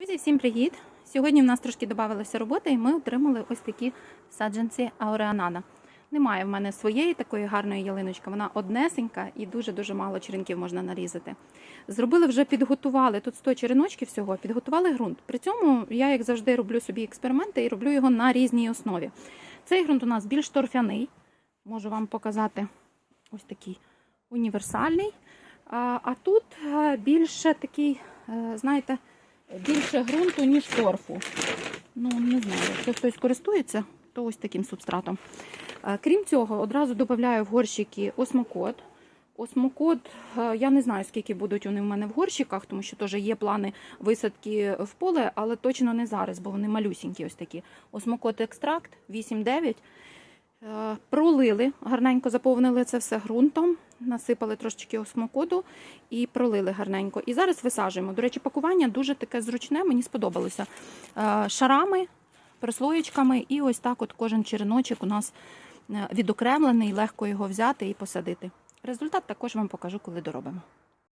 Друзі, всім привіт! Сьогодні в нас трошки додавалася робота, і ми отримали ось такі саджанці ауреанана. Немає в мене своєї такої гарної ялиночки, вона однесенька і дуже-дуже мало черенків можна нарізати. Зробили вже підготували тут 100 череночків всього, підготували ґрунт. При цьому я, як завжди, роблю собі експерименти і роблю його на різній основі. Цей ґрунт у нас більш торфяний, можу вам показати ось такий універсальний. А, а тут е, більше такий, е, знаєте, більше ґрунту, ніж торфу. Ну, не знаю, якщо хтось користується, то ось таким субстратом. Е, Крім цього, одразу додаю в горщики осмокот. Осмокот, е, я не знаю, скільки будуть вони в мене в горщиках, тому що теж є плани висадки в поле, але точно не зараз, бо вони малюсінькі ось такі. Осмокот екстракт 8-9. Е, Пролили, гарненько заповнили це все ґрунтом, насипали трошечки осмокоду і пролили гарненько. І зараз висаджуємо. До речі, пакування дуже таке зручне, мені сподобалося. Е, Шарами, прослоєчками, і ось так от кожен череночок у нас е, відокремлений, легко його взяти і посадити. Результат також вам покажу, коли доробимо.